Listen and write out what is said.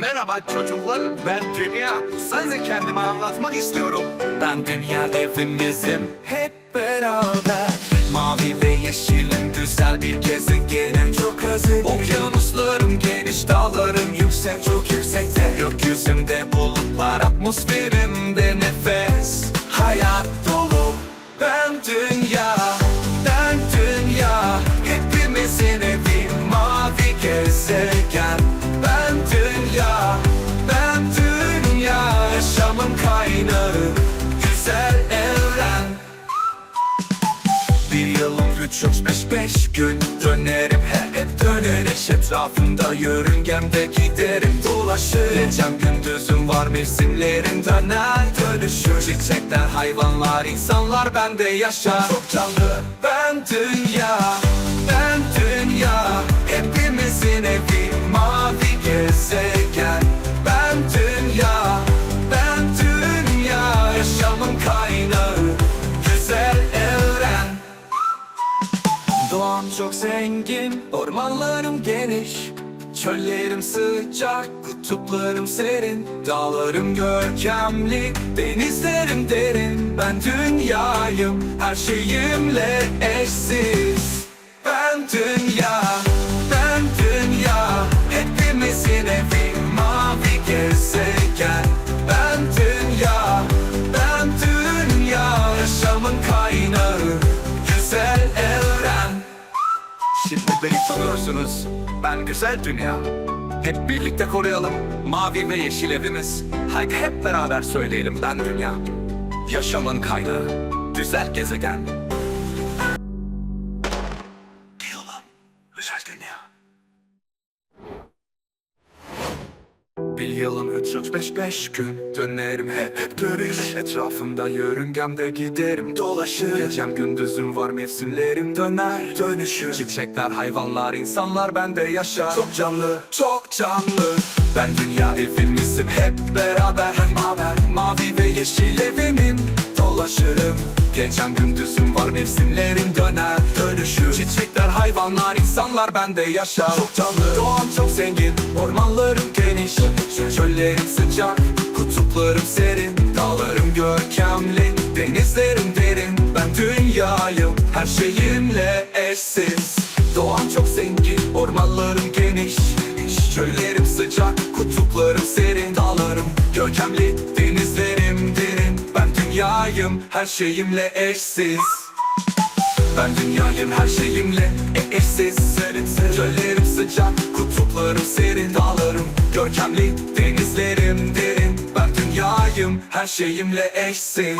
Merhaba çocuklar, ben Dünya. Size kendimi anlatmak istiyorum. Ben dünya devrimizim, hep beraber. Mavi ve yeşilin güzel bir gezegenim çok özledim. Okyanuslarım geniş, dağlarım yüksek, çok yüksekte. Gökyüzümde bulutlar, atmosferimde üç üç beş beş gün Dönerim. Hep hep dönerim Etrafında yörüngemde giderim. Dolaşır Gecem gündüzüm var mevsimlerim döner dönüşür? Çiçekler, hayvanlar, insanlar bende yaşar. Çok canlı ben dünya, ben dünya. Hepimizin evi mavi gezegen. Ben dünya, ben dünya. Yaşamın kaynağı, Doğam çok zengin, ormanlarım geniş. Çöllerim sıcak, kutuplarım serin. Dağlarım görkemli, denizlerim derin. Ben dünyayım, her şeyimle eşsiz. Ben dünya, Şimdi beni tanıyorsunuz. Ben güzel dünya. Hep birlikte koruyalım mavi ve yeşil evimiz. Haydi hep beraber söyleyelim ben dünya. Yaşamın kaynağı, güzel gezegen. Bir yılın 365 gün. Dönerim hep hep dönüş. Etrafımda yörüngemde giderim dolaşır. Gecem gündüzüm var mevsimlerim döner dönüşür. Çiçekler, hayvanlar, insanlar bende yaşar. Çok canlı, çok canlı. Ben dünya evimizim hep beraber. Mavi ve yeşil evimin Dolaşırım. Gecem gündüzüm var mevsimlerim döner dönüşür. Çiçekler, hayvanlar, insanlar bende yaşar. Çok canlı, doğam çok zengin Ormanlarım geniş, çöllerim sıcak Kutuplarım serin, dağlarım görkemli Denizlerim derin, ben dünyayım Her şeyimle eşsiz. Doğam çok zengin, ormanlarım geniş. Çöllerim sıcak, kutuplarım serin. Dağlarım görkemli, dünyayım, her şeyimle eşsiz. Ben dünyayım her şeyimle e eşsiz. Serin Çöllerim sıcak, kutuplarım serin Dağlarım görkemli, denizlerim derin. Ben dünyayım her şeyimle eşsiz